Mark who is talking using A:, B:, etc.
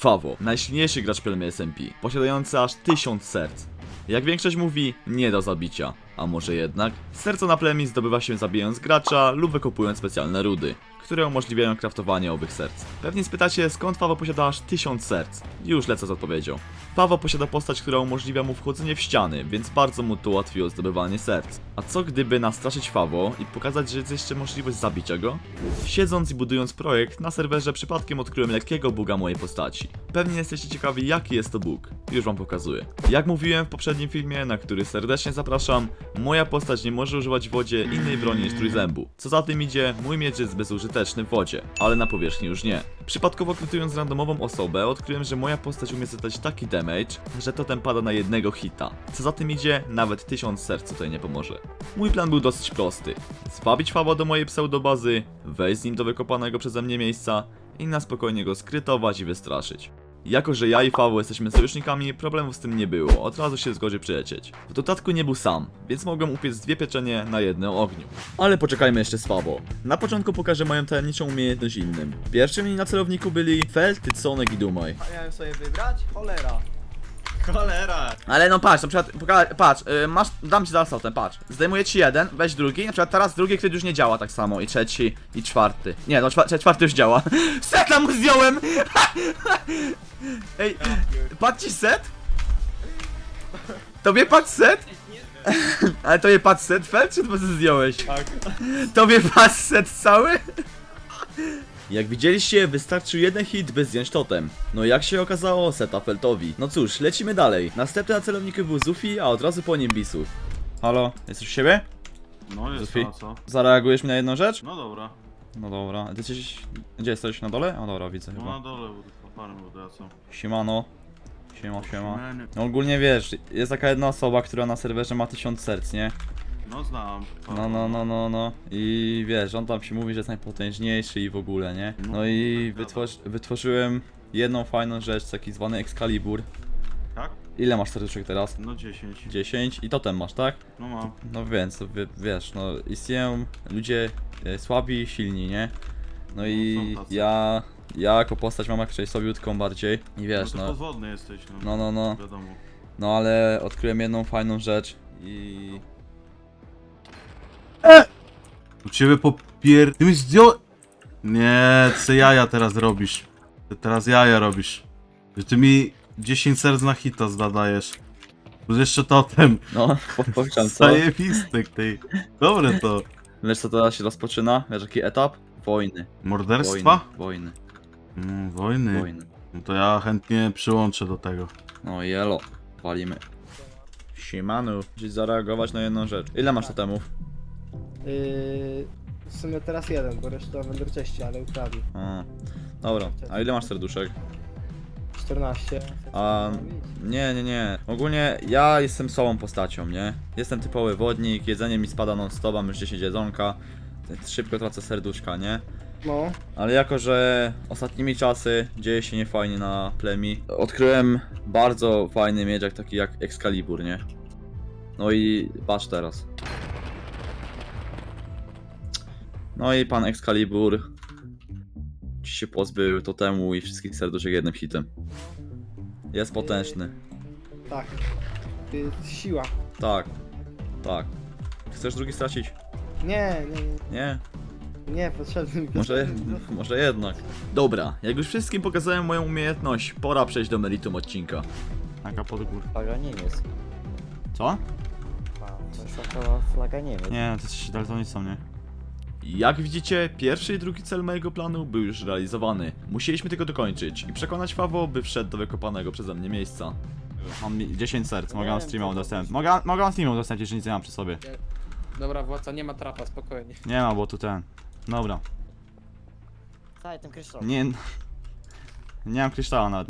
A: Favo, najsilniejszy gracz plemię SMP, posiadający aż 1000 serc. Jak większość mówi, nie do zabicia. A może jednak? Serca na plemi zdobywa się zabijając gracza lub wykopując specjalne rudy, które umożliwiają kraftowanie owych serc. Pewnie spytacie, skąd Favo posiada aż 1000 serc? Już lecę z odpowiedzią. Favo posiada postać, która umożliwia mu wchodzenie w ściany, więc bardzo mu to ułatwiło zdobywanie serc. A co gdyby nastraszyć Favo i pokazać, że jest jeszcze możliwość zabicia go? Siedząc i budując projekt, na serwerze przypadkiem odkryłem lekkiego buga mojej postaci. Pewnie jesteście ciekawi jaki jest to bóg. Już wam pokazuję. Jak mówiłem w poprzednim filmie, na który serdecznie zapraszam, moja postać nie może używać w wodzie innej broni niż trójzębu. Co za tym idzie, mój miecz jest bezużyteczny w wodzie, ale na powierzchni już nie. Przypadkowo krytując randomową osobę, odkryłem, że moja postać umie zadać taki damage, że totem pada na jednego hita. Co za tym idzie, nawet tysiąc serc tutaj nie pomoże. Mój plan był dosyć prosty. Zwabić Faba do mojej pseudobazy, wejść z nim do wykopanego przeze mnie miejsca i na spokojnie go skrytować i wystraszyć. Jako, że ja i Fabo jesteśmy sojusznikami, problemów z tym nie było, od razu się zgodził przylecieć. W dodatku nie był sam, więc mogłem upiec dwie pieczenie na jednym ogniu. Ale poczekajmy jeszcze z Fabo. Na początku pokażę moją tajemniczą umiejętność innym. Pierwszymi na celowniku byli Fel, Tyconek i Dumaj.
B: A miałem sobie wybrać? Cholera.
C: Cholera!
A: Ale no patrz, na przykład, poka- patrz, y, masz, dam ci zaraz ten, patrz. Zdejmuję ci jeden, weź drugi, na przykład teraz drugi kryt już nie działa tak samo, i trzeci, i czwarty. Nie, no czwa- czwarty już działa. Seta mu zdjąłem! Ej, padł ci set? Tobie padł set? Ale tobie padł set, Fel, czy to zdjąłeś?
C: Tak.
A: Tobie padł set cały? Jak widzieliście, wystarczył jeden hit, by zdjąć totem. No jak się okazało, seta Feltowi. No cóż, lecimy dalej. Następny na celowniku był Zufi, a od razu po nim Bisu. Halo, jesteś u siebie?
C: No jest to, co?
A: Zareagujesz mi na jedną rzecz?
C: No dobra.
A: No dobra, ty jesteś... Gdzie jesteś? Na dole? O dobra, widzę
C: No na
A: chyba.
C: dole, bo tylko parę wracam.
A: Siemano. Siema, siema. No ogólnie wiesz, jest taka jedna osoba, która na serwerze ma tysiąc serc, nie?
C: No znam.
A: No, no, no, no, no. I wiesz, on tam się mówi, że jest najpotężniejszy i w ogóle, nie? No i wytwor wytworzyłem jedną fajną rzecz, taki zwany Excalibur.
C: Tak?
A: Ile masz serduszek teraz?
C: No 10.
A: 10 i totem masz, tak?
C: No mam.
A: No więc, to wiesz, no istnieją ludzie e, słabi i silni, nie? No i
C: są tacy.
A: ja, ja jako postać mam raczej słabiutką bardziej i
C: No
A: wiesz, no,
C: podwodny jesteś, no.
A: no, no, no,
C: Wiadomo.
A: no ale odkryłem jedną fajną rzecz i...
C: U ciebie popier... Ty mi zdjął... Nie, co jaja teraz robisz? Ty teraz jaja robisz. Że ty mi 10 serc na hita zadajesz. Plus jeszcze totem.
A: No, powiem co?
C: Zajebisty, ty. Dobre to.
A: Wiesz co teraz się rozpoczyna? Wiesz jaki etap? Wojny. Wojny.
C: Morderstwa?
A: Wojny.
C: Mm, wojny.
A: Wojny.
C: No to ja chętnie przyłączę do tego.
A: No jelo. Walimy. Siemanu. Musisz zareagować na jedną rzecz. Ile masz totemów?
B: Yy, w sumie teraz jeden, bo reszta w Enderczeście, ale ukradli.
A: A, dobra. A ile masz serduszek?
B: 14.
A: A, nie, nie, nie. Ogólnie ja jestem sobą postacią, nie? Jestem typowy wodnik, jedzenie mi spada non stop, mam już 10 jedzonka. Szybko tracę serduszka, nie?
B: No,
A: Ale jako, że ostatnimi czasy dzieje się niefajnie na plemi, odkryłem bardzo fajny miedziak taki jak Excalibur, nie? No i patrz teraz. No i pan Excalibur ci się pozbył totemu i wszystkich serduszek jednym hitem. Jest potężny.
B: tak. Siła.
A: Tak. Tak. Chcesz drugi stracić?
B: Nie, nie, nie,
A: Nie?
B: nie, potrzebny mi
A: Może, może jednak. Dobra, jak już wszystkim pokazałem moją umiejętność, pora przejść do meritum odcinka.
C: Taka pod górę.
D: Flaga Niemiec.
A: Co?
D: To jest taka flaga Niemiec.
C: Nie, to jesteś daltonistą, nie?
A: Jak widzicie, pierwszy i drugi cel mojego planu był już realizowany. Musieliśmy tylko dokończyć i przekonać Fawo, by wszedł do wykopanego przeze mnie miejsca.
C: Mam 10 serc, mogę na streama udostępnić. Mogę, mogę na streama udostępnić, jeżeli nic nie mam przy sobie.
E: Dobra, władca, nie ma trapa, spokojnie.
C: Nie ma, bo tu ten. Dobra.
D: Cały ten kryształ.
C: Nie... Nie mam kryształa nawet.